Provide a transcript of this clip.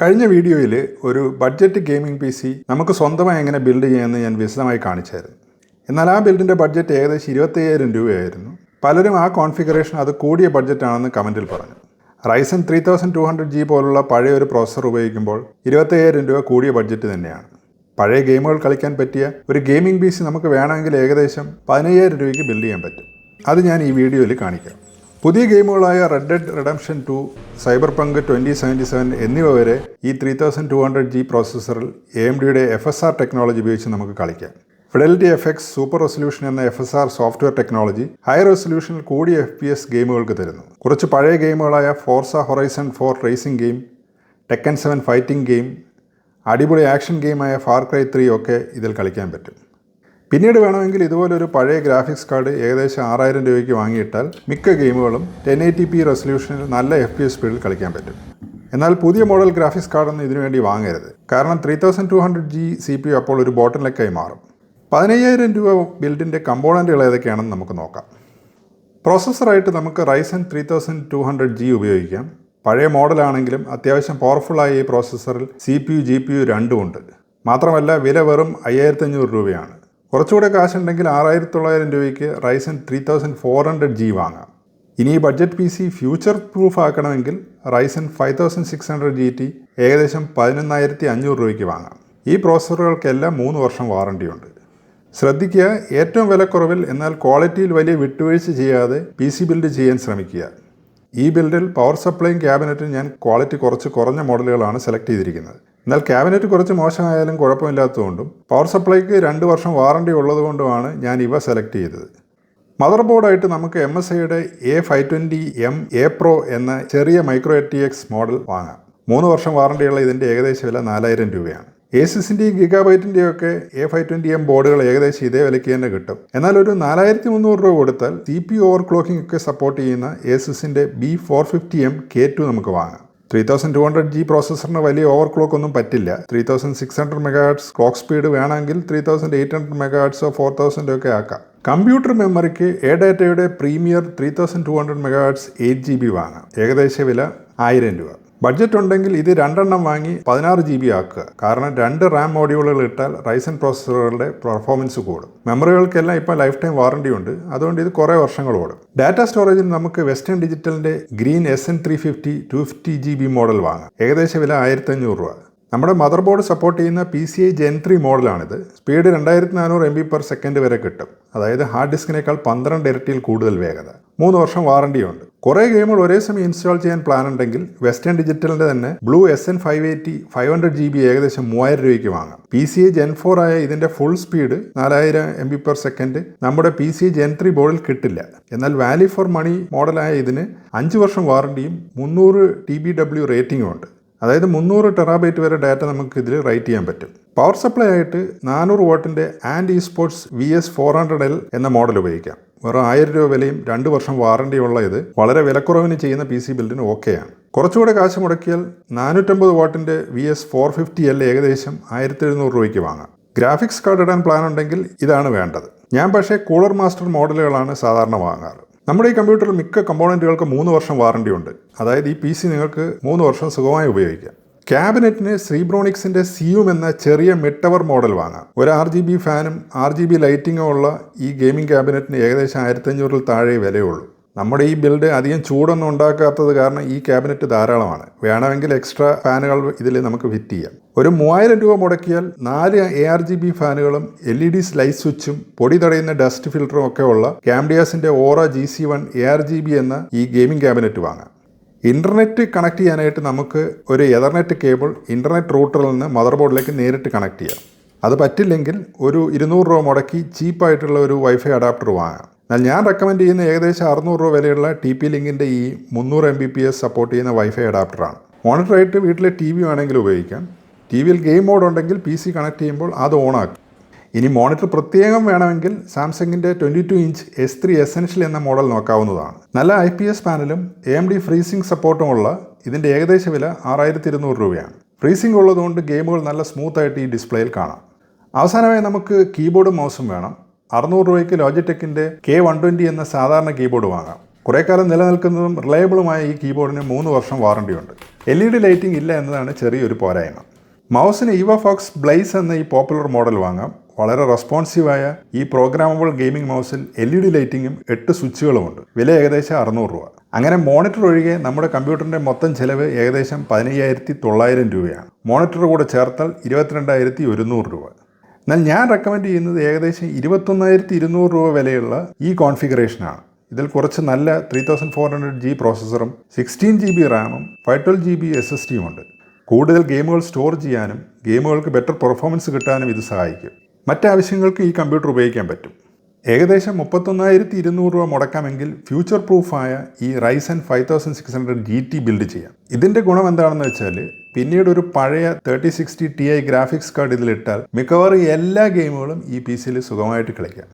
കഴിഞ്ഞ വീഡിയോയിൽ ഒരു ബഡ്ജറ്റ് ഗെയിമിംഗ് പി സി നമുക്ക് സ്വന്തമായി എങ്ങനെ ബിൽഡ് ചെയ്യാമെന്ന് ഞാൻ വിശദമായി കാണിച്ചായിരുന്നു. എന്നാൽ ആ ബിൽഡിന്റെ ബഡ്ജറ്റ് ഏകദേശം ഇരുപത്തയ്യായിരം രൂപയായിരുന്നു. പലരും ആ കോൺഫിഗറേഷൻ അത് കൂടിയ ബഡ്ജറ്റാണെന്ന് കമന്റിൽ പറഞ്ഞു. Ryzen three thousand two hundred G പോലുള്ള പഴയ ഒരു പ്രോസസ്സർ ഉപയോഗിക്കുമ്പോൾ ഇരുപത്തയ്യായിരം രൂപ കൂടിയ ബഡ്ജറ്റ് തന്നെയാണ്. പഴയ ഗെയിമുകൾ കളിക്കാൻ പറ്റിയ ഒരു ഗെയിമിംഗ് പി സി നമുക്ക് വേണമെങ്കിൽ ഏകദേശം പതിനയ്യായിരം രൂപയ്ക്ക് ബിൽഡ് ചെയ്യാൻ പറ്റും. അത് ഞാൻ ഈ വീഡിയോയിൽ കാണിക്കാം. പുതിയ ഗെയിമുകളായ red dead redemption two cyberpunk twenty seventy seven എന്നിവ വരെ ഈ three thousand two hundred G പ്രോസസ്സറിൽ എ എം ഡിയുടെ എഫ് എസ് ആർ ടെക്നോളജി ഉപയോഗിച്ച് നമുക്ക് കളിക്കാം. Fidelity F X super resolution എന്ന F S R software technology high റെസൊല്യൂഷനിൽ കൂടിയ എഫ് പി എസ് ഗെയിമുകൾക്ക് തരുന്നു. കുറച്ച് പഴയ ഗെയിമുകളായ Forza Horizon four racing game Tekken seven fighting game അടിപൊളി ആക്ഷൻ ഗെയിമായ ഫാർ ക്രൈ ത്രീ ഒക്കെ ഇതിൽ കളിക്കാൻ പറ്റും. പിന്നീട് വേണമെങ്കിൽ ഇതുപോലൊരു പഴയ ഗ്രാഫിക്സ് കാർഡ് ഏകദേശം ആറായിരം രൂപയ്ക്ക് വാങ്ങിയിട്ടാൽ മിക്ക ഗെയിമുകളും ടെൻ എയ്റ്റി പി റെസൊല്യൂഷനിൽ നല്ല എഫ് പി എസ് സ്പീഡിൽ കളിക്കാൻ പറ്റും. എന്നാൽ പുതിയ മോഡൽ ഗ്രാഫിക്സ് കാർഡൊന്നും ഇതിനുവേണ്ടി വാങ്ങരുത്. കാരണം three thousand two hundred G C P അപ്പോൾ ഒരു ബോട്ടിലേക്കായി മാറും. പതിനയ്യായിരം രൂപ ബിൽഡിന്റെ കമ്പോണന്റുകൾ ഏതൊക്കെയാണെന്ന് നമുക്ക് നോക്കാം. പ്രോസസ്സറായിട്ട് നമുക്ക് Ryzen three thousand two hundred G ഉപയോഗിക്കാം. പഴയ മോഡലാണെങ്കിലും അത്യാവശ്യം പവർഫുള്ളായ ഈ പ്രോസസ്സറിൽ C P U G P U രണ്ടും ഉണ്ട്. മാത്രമല്ല വില വെറും അയ്യായിരത്തഞ്ഞൂറ് രൂപയാണ്. കുറച്ചുകൂടെ കാശുണ്ടെങ്കിൽ ആറായിരത്തി തൊള്ളായിരം രൂപയ്ക്ക് Ryzen three thousand four hundred G വാങ്ങാം. ഇനി ഈ budget P C future proof ആക്കണമെങ്കിൽ Ryzen five thousand six hundred G T ഏകദേശം പതിനൊന്നായിരത്തി അഞ്ഞൂറ് രൂപയ്ക്ക് വാങ്ങാം. ഈ പ്രോസസ്സറുകൾക്കെല്ലാം മൂന്ന് വർഷം വാറണ്ടിയുണ്ട് ശ്രദ്ധിക്കുക ഏറ്റവും വിലക്കുറവിൽ എന്നാൽ ക്വാളിറ്റിയിൽ വലിയ വിട്ടുവീഴ്ച ചെയ്യാതെ പി സി ബിൽഡ് ചെയ്യാൻ ശ്രമിക്കുക. ഈ ബിൽഡിൽ പവർ സപ്ലൈയും ക്യാബിനറ്റും ഞാൻ ക്വാളിറ്റി കുറച്ച് കുറഞ്ഞ മോഡലുകളാണ് സെലക്ട് ചെയ്തിരിക്കുന്നത്. എന്നാൽ ക്യാബിനറ്റ് കുറച്ച് മോശമായാലും കുഴപ്പമില്ലാത്തതുകൊണ്ടും പവർ സപ്ലൈക്ക് രണ്ട് വർഷം വാറണ്ടി ഉള്ളതുകൊണ്ടുമാണ് ഞാൻ ഇവ സെലക്ട് ചെയ്തത്. മദർ ബോർഡായിട്ട് നമുക്ക് എം എസ് ഐയുടെ A five twenty M A pro എന്ന ചെറിയ micro A T X model വാങ്ങാം. മൂന്ന് വർഷം വാറണ്ടിയുള്ള ഇതിന്റെ ഏകദേശ വില നാലായിരം രൂപയാണ്. ഏസിസിന്റെയും ഗിഗാബൈറ്റിന്റെയും ഒക്കെ എ ഫൈവ് ട്വന്റി എം ബോർഡുകൾ ഏകദേശം ഇതേ വിലയ്ക്ക് തന്നെ കിട്ടും. എന്നാൽ ഒരു നാലായിരത്തി മുന്നൂറ് രൂപ കൊടുത്താൽ സി പി ഓവർ ക്ലോക്കിംഗ് ഒക്കെ സപ്പോർട്ട് ചെയ്യുന്ന ഏസിസിന്റെ B four fifty M K two നമുക്ക് വാങ്ങാം. Three thousand two hundred G പ്രോസസ്സറിന് വലിയ ഓവർ ക്ലോക്ക് ഒന്നും പറ്റില്ല. Three thousand six hundred megahertz clock speed വേണമെങ്കിൽ ത്രീ തൗസൻഡ് എയ്റ്റ് ഹൺഡ്രഡ് മെഗാഹട്സോ ഫോർ തൗസൻഡോ ഒക്കെ ആക്കാം. കമ്പ്യൂട്ടർ മെമ്മറിക്ക് എ ഡാറ്റയുടെ premier three thousand two hundred megahertz eight G B വാങ്ങാം. ഏകദേശ വില ആയിരം രൂപ. ബഡ്ജറ്റ് ഉണ്ടെങ്കിൽ ഇത് രണ്ടെണ്ണം വാങ്ങി പതിനാറ് ജി ബി ആക്കുക. കാരണം രണ്ട് റാം മോഡ്യൂളുകൾ ഇട്ടാൽ റൈസൻ പ്രോസസ്സറുകളുടെ പെർഫോമൻസ് കൂടും. മെമ്മറികൾക്കെല്ലാം ഇപ്പോൾ ലൈഫ് ടൈം വാറണ്ടി ഉണ്ട്. അതുകൊണ്ട് ഇത് കുറേ വർഷങ്ങൾ ഓടും. ഡാറ്റ സ്റ്റോറേജിൽ നമുക്ക് western ഡിജിറ്റലിന്റെ green S N three fifty two fifty G B model വാങ്ങാം. ഏകദേശം വില ആയിരത്തഞ്ഞൂറ് രൂപ. നമ്മുടെ മദർ ബോർഡ് സപ്പോർട്ട് ചെയ്യുന്ന P C I gen three മോഡലാണിത്. Speed രണ്ടായിരത്തി നാനൂറ് എം ബി പെർ സെക്കൻഡ് വരെ കിട്ടും. അതായത് ഹാർഡ് ഡിസ്കിനേക്കാൾ പന്ത്രണ്ട് ഇരട്ടിയിൽ കൂടുതൽ വേഗത. മൂന്ന് വർഷം വാറണ്ടിയുണ്ട് കുറേ ഗെയിമുകൾ ഒരേ സമയം ഇൻസ്റ്റാൾ ചെയ്യാൻ പ്ലാൻ ഉണ്ടെങ്കിൽ വെസ്റ്റേൺ ഡിജിറ്റലിന്റെ തന്നെ blue S N five eighty five hundred G B ഏകദേശം മൂവായിരം രൂപയ്ക്ക് വാങ്ങാം. P C I gen four ആയ ഇതിന്റെ ഫുൾ സ്പീഡ് നാലായിരം എം ബി പെർ സെക്കൻഡ് നമ്മുടെ P C I gen three ബോർഡിൽ കിട്ടില്ല. എന്നാൽ വാല്യൂ ഫോർ മണി മോഡലായ ഇതിന് അഞ്ച് വർഷം വാറണ്ടിയും മുന്നൂറ് ടി ബി ഡബ്ല്യു റേറ്റിംഗും ഉണ്ട്. അതായത് മുന്നൂറ് ടെറാബൈറ്റ് വരെ ഡാറ്റ നമുക്ക് ഇതിൽ റൈറ്റ് ചെയ്യാൻ പറ്റും. പവർ സപ്ലൈ ആയിട്ട് നാനൂറ് വോട്ടിന്റെ and esports V S four hundred L എന്ന മോഡൽ ഉപയോഗിക്കാം. വെറും ആയിരം രൂപ വിലയും രണ്ട് വർഷം വാറണ്ടി ഉള്ള ഇത് വളരെ വിലക്കുറവിന് ചെയ്യുന്ന പി സി ബിൽഡിന് ഓക്കെയാണ് കുറച്ചുകൂടെ കാശ് മുടക്കിയാൽ നാനൂറ്റമ്പത് വാട്ടിന്റെ V S four fifty L ഏകദേശം ആയിരത്തി എഴുന്നൂറ് രൂപയ്ക്ക് വാങ്ങാം. ഗ്രാഫിക്സ് കാർഡ് ഇടാൻ പ്ലാൻ ഉണ്ടെങ്കിൽ ഇതാണ് വേണ്ടത്. ഞാൻ പക്ഷേ കൂളർ മാസ്റ്റർ മോഡലുകളാണ് സാധാരണ വാങ്ങാറ്. നമ്മുടെ ഈ കമ്പ്യൂട്ടറിൽ മിക്ക കമ്പോണന്റുകൾക്ക് മൂന്ന് വർഷം വാറണ്ടി ഉണ്ട്. അതായത് ഈ പി സി നിങ്ങൾക്ക് മൂന്ന് വർഷം സുഖമായി ഉപയോഗിക്കാം. ക്യാബിനറ്റിന് ശ്രീബ്രോണിക്സിന്റെ സിയും എന്ന ചെറിയ മിഡ് മോഡൽ വാങ്ങാം. ഒരു ആർ ജി ബി ഫാനും ആർ ജി ബി ലൈറ്റിങ്ങും ഉള്ള ഈ ഗെയിമിംഗ് ക്യാബിനറ്റിന് ഏകദേശം ആയിരത്തഞ്ഞൂറിൽ താഴെ വിലയുള്ളൂ. നമ്മുടെ ഈ ബിൽഡ് അധികം ചൂടൊന്നും ഉണ്ടാക്കാത്തത് കാരണം ഈ ക്യാബിനറ്റ് ധാരാളമാണ്. വേണമെങ്കിൽ എക്സ്ട്രാ ഫാനുകൾ ഇതിൽ നമുക്ക് ഫിറ്റ് ചെയ്യാം. ഒരു മൂവായിരം രൂപ മുടക്കിയാൽ നാല് എ ആർ ജി ബി ഫാനുകളും എൽ ഇ ഡി ലൈറ്റ് സ്വിച്ചും പൊടി തടയുന്ന ഡസ്റ്റ് ഫിൽറ്ററും ഒക്കെ ഉള്ള ക്യാംഡിയാസിന്റെ aura G C one A R G B എന്ന ഈ ഗെയിമിംഗ് ക്യാബിനറ്റ് വാങ്ങാം. ഇന്റർനെറ്റ് കണക്ട് ചെയ്യാനായിട്ട് നമുക്ക് ഒരു എതർനെറ്റ് കേബിൾ ഇന്റർനെറ്റ് റൂട്ടറിൽ നിന്ന് മദർ ബോർഡിലേക്ക് നേരിട്ട് കണക്ട് ചെയ്യാം. അത് പറ്റില്ലെങ്കിൽ ഒരു ഇരുന്നൂറ് രൂപ മുടക്കി ചീപ്പായിട്ടുള്ള ഒരു വൈഫൈ അഡാപ്റ്റർ വാങ്ങാം. എന്നാൽ ഞാൻ റെക്കമെൻഡ് ചെയ്യുന്ന ഏകദേശം അറുന്നൂറ് രൂപ വിലയുള്ള ടി പി ലിങ്കിന്റെ ഈ മുന്നൂറ് M B P S support ചെയ്യുന്ന വൈഫൈ അഡാപ്റ്ററാണ് മോണിറ്ററായിട്ട് വീട്ടിലെ ടി വി വേണമെങ്കിൽ ഉപയോഗിക്കാം. ടി വിയിൽ ഗെയിം മോഡ് ഉണ്ടെങ്കിൽ പി സി കണക്ട് ചെയ്യുമ്പോൾ അത് ഓണാക്കും ഇനി മോണിറ്റർ പ്രത്യേകം വേണമെങ്കിൽ സാംസങ്ങിന്റെ twenty two inch S three essential എന്ന മോഡൽ നോക്കാവുന്നതാണ്. നല്ല ഐ പി എസ് പാനലും എ എം ഡി ഫ്രീസിംഗ് സപ്പോർട്ടുമുള്ള ഇതിന്റെ ഏകദേശ വില ആറായിരത്തി ഇരുന്നൂറ് രൂപയാണ്. ഫ്രീസിംഗ് ഉള്ളതുകൊണ്ട് ഗെയിമുകൾ നല്ല സ്മൂത്തായിട്ട് ഈ ഡിസ്പ്ലേയിൽ കാണാം. അവസാനമായി നമുക്ക് കീബോർഡും മൗസും വേണം. അറുന്നൂറ് രൂപയ്ക്ക് ലോജിടെക്കിന്റെ കെ വൺ ട്വന്റി എന്ന സാധാരണ കീബോർഡ് വാങ്ങാം. കുറേ കാലം നിലനിൽക്കുന്നതും റിലയബിളുമായ ഈ കീബോർഡിന് മൂന്ന് വർഷം വാറണ്ടിയുണ്ട്. എൽ ഇ ഡി ലൈറ്റിംഗ് ഇല്ല എന്നതാണ് ചെറിയൊരു പോരായ്മ. മൗസിന് ഇവ ഫോക്സ് ബ്ലൈസ് എന്ന ഈ പോപ്പുലർ മോഡൽ വാങ്ങാം. വളരെ റെസ്പോൺസീവായ ഈ പ്രോഗ്രാമബിൾ ഗെയിമിംഗ് മൗസിൽ എൽ ഇ ഡി ലൈറ്റിങ്ങും എട്ട് സ്വിച്ചുകളുമുണ്ട് വില ഏകദേശം അറുന്നൂറ് രൂപ. അങ്ങനെ മോണിറ്റർ ഒഴികെ നമ്മുടെ കമ്പ്യൂട്ടറിന്റെ മൊത്തം ചിലവ് ഏകദേശം പതിനയ്യായിരത്തി തൊള്ളായിരം രൂപയാണ്. മോണിറ്റർ കൂടെ ചേർത്താൽ ഇരുപത്തിരണ്ടായിരത്തി ഒരുന്നൂറ് രൂപ. എന്നാൽ ഞാൻ റെക്കമെൻഡ് ചെയ്യുന്നത് ഏകദേശം ഇരുപത്തൊന്നായിരത്തി ഇരുന്നൂറ് രൂപ വിലയുള്ള ഈ കോൺഫിഗറേഷനാണ് ഇതിൽ കുറച്ച് നല്ല three thousand four hundred G പ്രോസസ്സറും sixteen G B റാമും five twelve G B S S ടിയും ഉണ്ട്. കൂടുതൽ ഗെയിമുകൾ സ്റ്റോർ ചെയ്യാനും ഗെയിമുകൾക്ക് ബെറ്റർ പെർഫോമൻസ് കിട്ടാനും ഇത് സഹായിക്കും. മറ്റാവശ്യങ്ങൾക്ക് ഈ കമ്പ്യൂട്ടർ ഉപയോഗിക്കാൻ പറ്റും. ഏകദേശം മുപ്പത്തൊന്നായിരത്തി ഇരുന്നൂറ് രൂപ മുടക്കാമെങ്കിൽ ഫ്യൂച്ചർ പ്രൂഫായ ഈ Ryzen five thousand six hundred G T build ചെയ്യാം. ഇതിന്റെ ഗുണം എന്താണെന്ന് വെച്ചാൽ പിന്നീട് ഒരു പഴയ thirty sixty T I graphics card ഇതിലിട്ടാൽ മിക്കവാറും എല്ലാ ഗെയിമുകളും ഈ പി സിയിൽ സുഖമായിട്ട് കളിക്കാം.